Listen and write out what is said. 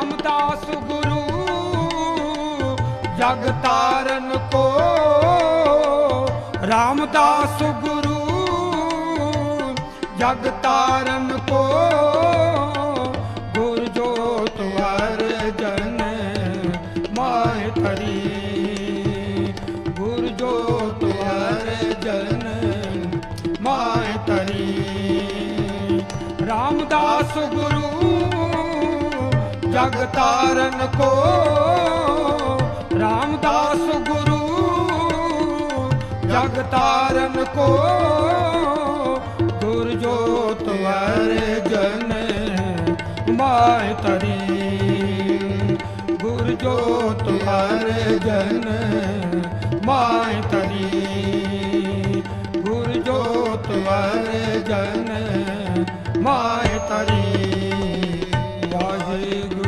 ਰਾਮਦਾਸ ਗੁਰੂ ਜਗ ਤਾਰਨ ਕੋ। ਰਾਮਦਾਸ ਗੁਰੂ ਜਗ ਤਾਰਨ ਕੋ। ਗੁਰ ਜੋਤ ਵਰ ਜਨ ਮਾਇ ਤਰੀ ਗੁਰ ਜੋਤ ਵਰ ਜਨ ਮਾਇ ਤਰੀ ਰਾਮਦਾਸ ਗੁਰੂ ਜਗ ਤਾਰਨ ਕੋ। ਰਾਮਦਾਸ ਗੁਰੂ, ਜਗ ਤਾਰਨ ਕੋ। ਗੁਰਜੋਤ ਵਰਜਨ ਵਰ ਮਾਇ ਤਰੀ ਗੁਰਜੋਤ ਜੋਤ ਵਰ ਮਾਇ ਤਰੀ ਗੁਰਜੋਤ ਜੋਤ ਵਰ ਮਾਇ ਤਰੀ